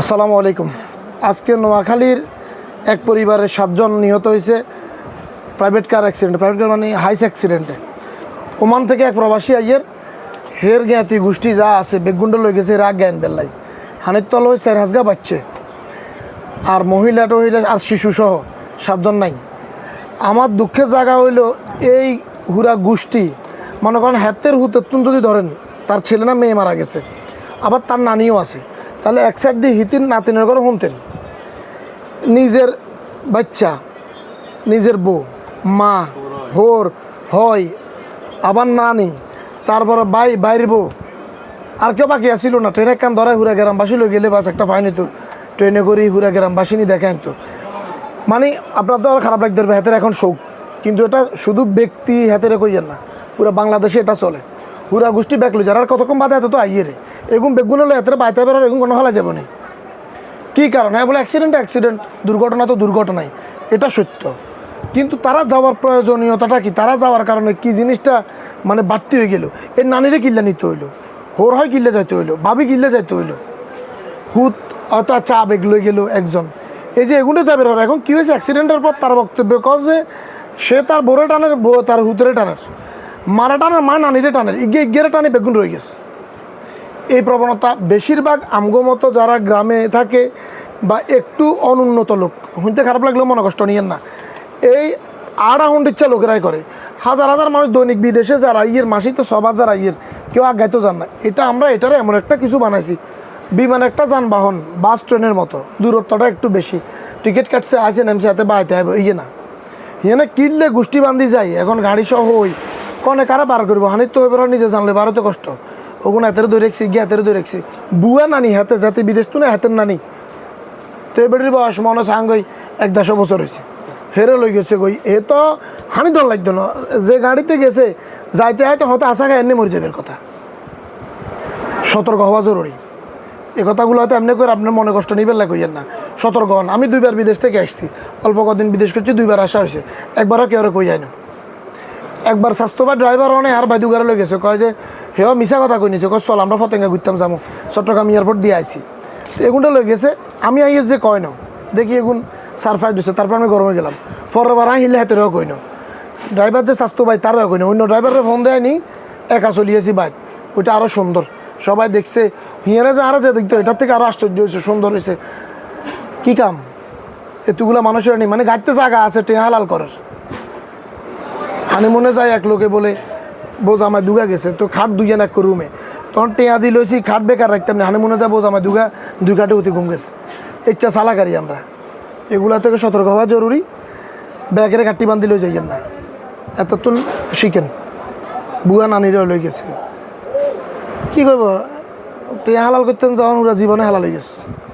আসসালামু আলাইকুম। আজকে নোয়াখালীর এক পরিবারের সাতজন নিহত হয়েছে। প্রাইভেট কার অ্যাক্সিডেন্টে প্রাইভেট কার মানে হাইস অ্যাক্সিডেন্টে ওমান থেকে এক প্রবাসী আইয়ের হের জ্ঞাতি গোষ্ঠী যা আছে বেগুন্ড লই গেছে, রাগ জ্ঞান বেল্লাই হানির তল হয়ে চার হাজগা বাচ্চে আর মহিলাটা হইলে আর শিশু সহ সাতজন নাই। আমার দুঃখের জায়গা হইল এই হুরা গোষ্ঠী। মনে করেন, হাতের হুতেতুন যদি ধরেন, তার ছেলে না মেয়ে মারা গেছে। আবার তার নানিও আছে। তাহলে এক সাইড দিয়ে হিতিন, নাতিনের করে শুনতেন নিজের বাচ্চা, নিজের বউ, মা, হোর, হয়, আবার নানি, তারপরে বাই বাইর বউ। আর কেউ বাকি আসিল না, ট্রেনে কান ধরায় হুরা গ্রামবাসী লই গেলে বাস একটা ফাইন হতো ট্রেনে করি হুরা গ্রামবাসী নি দেখেন তো মানে আপনার তো আর খারাপ লাগতে পারবে, হাতের এখন শোক। কিন্তু এটা শুধু ব্যক্তি হাতের কইয়েন না, পুরো বাংলাদেশে এটা চলে। হুরা গোষ্ঠী ব্যাকলো যারা কতক্ষণ বাদে এত তো আইয়ে রে। এগুন বেগুন হলে হাতের বাইতে বেরোর এগুন কোনো হলা যাবে না। কী কারণ? হ্যাঁ বলে অ্যাক্সিডেন্ট অ্যাক্সিডেন্ট দুর্ঘটনা তো দুর্ঘটনাই। এটা সত্য। কিন্তু তারা যাওয়ার প্রয়োজনীয়তাটা কি? তারা যাওয়ার কারণে কি জিনিসটা মানে বাড়তি হয়ে গেল? এর নানিরে কিল্লা নিতে হইল। হোর হয় কিল্লে যাইতে হইল। ভাবি কিল্লে যাইতে হইল। হুত হয়তো চা বেগ লই গেল একজন। এই যে এগুলো যাবে এখন কী হয়েছে? অ্যাক্সিডেন্টের পর তার বক্তব্য কজ যে, সে তার বোরে টানের তার হুতরে টানের মারা টানের মা নানিরে টানের ইগে ইগেরে টানে বেগুন রয়ে গেছে। এই প্রবণতা বেশিরভাগ আমগো মতো যারা গ্রামে থাকে বা একটু অনুন্নত লোক, শুনতে খারাপ লাগলেও মনে কষ্ট নিয়েন না। এই আড়া হুন্ডিচ্ছা লোকেরাই করে। হাজার হাজার মানুষ দৈনিক বিদেশে যারা, ইয়ের মাসিক তো সব হাজার ইয়ের, কেউ আগাইতে যান না। এটা আমরা এটারে এমন একটা কিছু বানাইছি, বিমান একটা যানবাহন, বাস ট্রেনের মতো। দূরত্বটা একটু বেশি। টিকিট কাটছে আসে নেমছে, হাতে বাইতে হবে ইয়ে না। ইয়ে না কিনলে গোষ্ঠী বান্ধি যায়, এখন গাড়ি সহ হই কনে কারা বার করব? হানির তো এবার নিজে জানলে বারো তো কষ্ট। ওগুন হাতের ধরে রেখছি, গিয়ে হাতের ধরে রেখছি। বুয়া নানি, হাতে যাতে বিদেশ তো না, হাতের নানি। তো এবারের বয়স মনে সাঙ্গই এক দেড়শো বছর হয়েছে। হেরে লই গেছে গই এ তো হানি দল লাগতো না। যে গাড়িতে গেছে, যাইতে হয়তো হয়তো আশা খায় এমনি মরে যাবে কথা। সতর্ক হওয়া জরুরি। এ কথাগুলো হয়তো এমনি করে আপনার মনে কষ্ট নিবেন লাগ না। সতর্ক হন। আমি দুইবার বিদেশ থেকে আসছি। অল্প কদিন বিদেশ করছি, দুইবার আসা হয়েছে। একবারও কেউ কই যায় না একবার স্বাস্থ্যবান ড্রাইভার অনেক আর বাইদু গাড়ি লই গেছে। কয় যে, হেও মিশা কথা কই নিছে। কয়, চল, আমরা ফতেঙ্গা ঘুরতাম যাব চট্টগ্রাম এয়ারপোর্ট দিয়ে আইছি। এগুনটা লই গেছে। আমি আইয়ে যে কয় না দেখি এগুন সারফাইড দিছে তারপর আমি গরমে গেলাম। পরের বার আহিলে হাতেরও কই না ড্রাইভার যে স্বাস্থ্য ভাই তারও কই না অন্য ড্রাইভারের ফোন দেয় দেয়নি একা চলিয়েছি বাইক ওইটা আরও সুন্দর। সবাই দেখছে। হিয়ারে যে আরও যে দেখতো, এটার থেকে আরও আশ্চর্য হয়েছে সুন্দর হয়েছে কী কাম? এতগুলো মানুষের নেই মানে গাড়িতে জায়গা আছে, টেহালাল করার। হানিমুনে যায় এক লোকে বলে, বোঝ আমার দুগা গেছে, তো খাট দুইজন এক রুমে। তখন টেয়া দি লইছি, খাট বেকার রাখতাম না হানিমুনে যা বোঝ আমার দুগা, দুই উঠে ঘুম গেছে। ইচ্ছা চালাকারি আমরা। এগুলা থেকে সতর্ক হওয়া জরুরি। ব্যাগের কাটি বান্ধি লই যাইয়েন না। এত তুন শিখেন। বুয়া নানিরা লই গেছে। কি করব টেয়া হালাল করতেন, যাওয়ান ওরা জীবনে হালাল হয়ে গেছে।